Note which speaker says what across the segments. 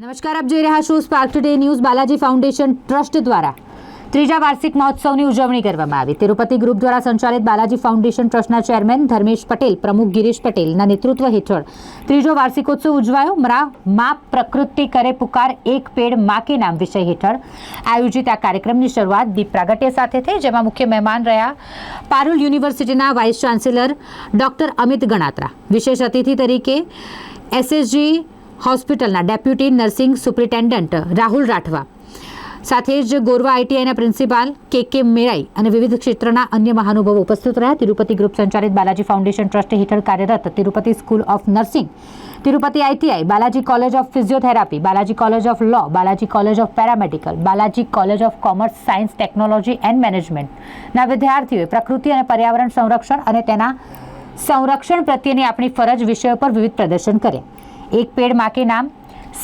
Speaker 1: નમસ્કાર, આપ જોઈ રહ્યા છો Spark Today news Balaji foundation trust દ્વારા. ત્રીજા વાર્ષિક મહોત્સવની ઉજવણી કરવામાં આવી. તિરુપતિ ગ્રુપ દ્વારા સંચાલિત બાલાજી ફાઉન્ડેશન ટ્રસ્ટના ચેરમેન ધર્મેશ પટેલ, પ્રમુખ ગિરીશ પટેલના નેતૃત્વ હેઠળ ત્રીજો વાર્ષિકોત્સવ ઉજવાયો. મરા, મા પ્રકૃતિ કરે પુકાર, એક પેડ મા કે નામ વિષય હેઠળ આયોજિત આ કાર્યક્રમની શરૂઆત દીપ પ્રાગટ્ય સાથે થઈ, જેમાં મુખ્ય મહેમાન રહ્યા પારુલ યુનિવર્સિટીના vice chancellor doctor Amit Ganatra. વિશેષ અતિથિ તરીકે એસએસજી હોસ્પિટલના deputy nursing superintendent Rahul Rathwa. સાથે જ ગોરવા આઈટીઆઈના પ્રિન્સિપાલ કે કે મેરાઈ અને વિવિધ ક્ષેત્રના અન્ય મહાનુભાવો ઉપસ્થિત રહ્યા. તિરુપતિ ગ્રુપ સંચાલિત બાલાજી ફાઉન્ડેશન ટ્રસ્ટ હેઠળ કાર્યરત Tirupati school of nursing, Tirupati ITI, Balaji college of physiotherapy, Balaji college of law, Balaji college of paramedical, Balaji college of commerce, science, technology and મેનેજમેન્ટના વિદ્યાર્થીઓએ પ્રકૃતિ અને પર્યાવરણ સંરક્ષણ અને તેના સંરક્ષણ પ્રત્યેની આપણી ફરજ વિષયો પર વિવિધ પ્રદર્શન કર્યા એક પેડમાં કે નામ,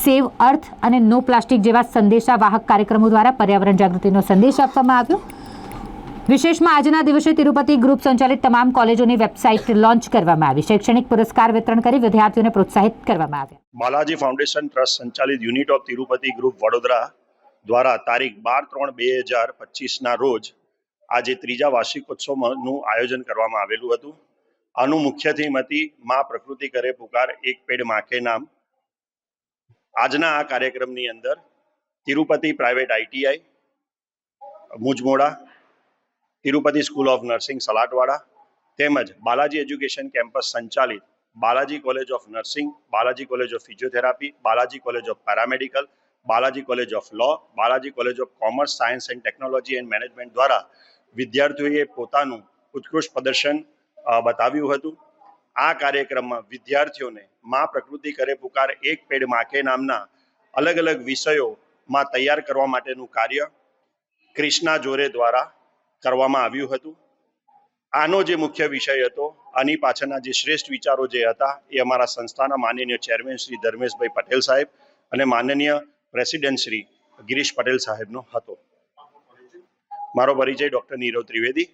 Speaker 1: સેવ અર્થ અને નો પ્લાસ્ટિક જેવા સંદેશાવાહક કાર્યક્રમો દ્વારા પર્યાવરણ જાગૃતિનો સંદેશ આપવામાં આવ્યો. વિશેષમાં આજના દિવસે તિરુપતિ ગ્રુપ સંચાલિત તમામ કોલેજોની વેબસાઇટ લોન્ચ કરવામાં આવી. શૈક્ષણિક પુરસ્કાર વિતરણ કરી વિદ્યાર્થીઓને પ્રોત્સાહિત કરવામાં આવ્યા.
Speaker 2: બાલાજી ફાઉન્ડેશન ટ્રસ્ટ સંચાલિત unit of Tirupati group Vadodara દ્વારા તારીખ બાર ત્રણ બે હજાર પચીસના રોજ આજે ત્રીજા વાર્ષિકોત્સવનું આયોજન કરવામાં આવેલું હતું. આનું મુખ્ય થીમ હતી મા પ્રકૃતિ કરે પુકાર, એક પેડ માકે નામ. આજના આ કાર્યક્રમની અંદર Tirupati private ITI Mujmoda, Tirupati school of nursing Salatwada, તેમજ બાલાજી એજ્યુકેશન કેમ્પસ સંચાલિત Balaji college of nursing, Balaji college of physiotherapy, Balaji college of paramedical, Balaji college of law, Balaji college of commerce science and technology and management દ્વારા વિદ્યાર્થીઓએ પોતાનું ઉત્કૃષ્ટ પ્રદર્શન બતાવ્યું હતું. આ કાર્યક્રમમાં વિદ્યાર્થીઓને મા પ્રકૃતિ કરે પુકાર એક પેડ માકે નામના અલગ અલગ વિષયોમાં તૈયાર કરવા માટેનું કાર્ય ક્રિષ્ના જોરે દ્વારા કરવામાં આવ્યું હતું. આનો જે મુખ્ય વિષય હતો, આની પાછળના જે શ્રેષ્ઠ વિચારો જે હતા, એ અમારા સંસ્થાના માનનીય ચેરમેન શ્રી ધર્મેશભાઈ પટેલ સાહેબ અને માનનીય પ્રેસિડેન્ટ શ્રી ગિરીશ પટેલ સાહેબનો હતો. મારો પરિચય doctor Nirav Trivedi.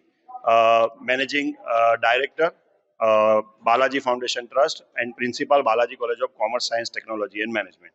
Speaker 2: Uh, managing uh, director, uh, Balaji Foundation Trust, and principal, Balaji College of Commerce, Science, Technology, and Management.